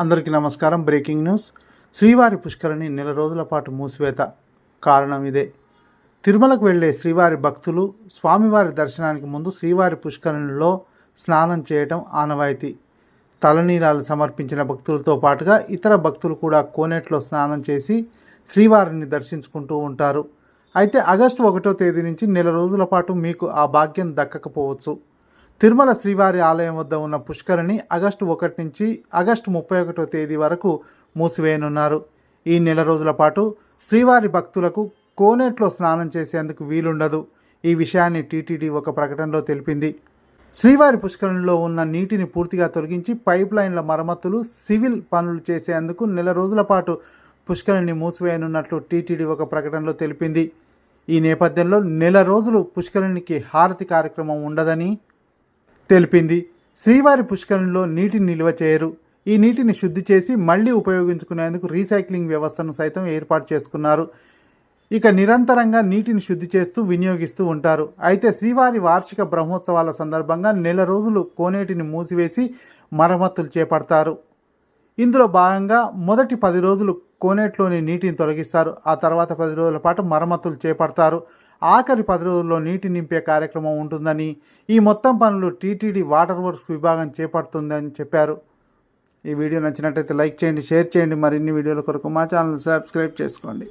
అందరికీ నమస్కారం. Breaking news. శ్రీవారి పుష్కరిణి నెల రోజుల పాటు మూసివేత. కారణం ఇదే. తిరుమలకు వెళ్ళే శ్రీవారి భక్తులు స్వామివారి దర్శనానికి ముందు శ్రీవారి పుష్కరిణిలో స్నానం చేయటం ఆనవాయితీ. తలనీలాలు సమర్పించిన భక్తులతో పాటుగా ఇతర భక్తులు కూడా కోనేట్లో స్నానం చేసి శ్రీవారిని దర్శించుకుంటూ ఉంటారు. అయితే ఆగస్టు ఒకటో తేదీ నుంచి నెల రోజుల పాటు మీకు ఆ భాగ్యం దక్కకపోవచ్చు. తిరుమల శ్రీవారి ఆలయం వద్ద ఉన్న పుష్కరిణి ఆగస్టు ఒకటి నుంచి ఆగస్టు ముప్పై ఒకటో తేదీ వరకు మూసివేయనున్నారు. ఈ నెల రోజుల పాటు శ్రీవారి భక్తులకు కోనేట్లో స్నానం చేసేందుకు వీలుండదు. ఈ విషయాన్ని టీటీడీ ఒక ప్రకటనలో తెలిపింది. శ్రీవారి పుష్కరిణిలో ఉన్న నీటిని పూర్తిగా తొలగించి పైప్ లైన్ల మరమ్మతులు సివిల్ పనులు చేసేందుకు నెల రోజుల పాటు పుష్కరిణి మూసివేయనున్నట్లు టీటీడీ ఒక ప్రకటనలో తెలిపింది. ఈ నేపథ్యంలో నెల రోజులు పుష్కరిణికి హారతి కార్యక్రమం ఉండదని తెలిపింది. శ్రీవారి పుష్కరంలో నీటిని నిల్వ చేయరు. ఈ నీటిని శుద్ధి చేసి మళ్ళీ ఉపయోగించుకునేందుకు రీసైక్లింగ్ వ్యవస్థను సైతం ఏర్పాటు చేసుకున్నారు. ఇక నిరంతరంగా నీటిని శుద్ధి చేస్తూ వినియోగిస్తూ ఉంటారు. అయితే శ్రీవారి వార్షిక బ్రహ్మోత్సవాల సందర్భంగా నెల రోజులు కోనేటిని మూసివేసి మరమ్మతులు చేపడతారు. ఇందులో భాగంగా మొదటి పది రోజులు కోనేట్లోని నీటిని తొలగిస్తారు. ఆ తర్వాత పది రోజుల పాటు మరమ్మతులు చేపడతారు. ఆఖరి పది రోజుల్లో నీటి నింపే కార్యక్రమం ఉంటుందని ఈ మొత్తం పనులు టీటీడీ వాటర్ వర్క్స్ విభాగం చేపడుతుందని చెప్పారు. ఈ వీడియో నచ్చినట్లయితే లైక్ చేయండి షేర్ చేయండి. మరిన్ని వీడియోల కొరకు మా ఛానల్ సబ్స్క్రైబ్ చేసుకోండి.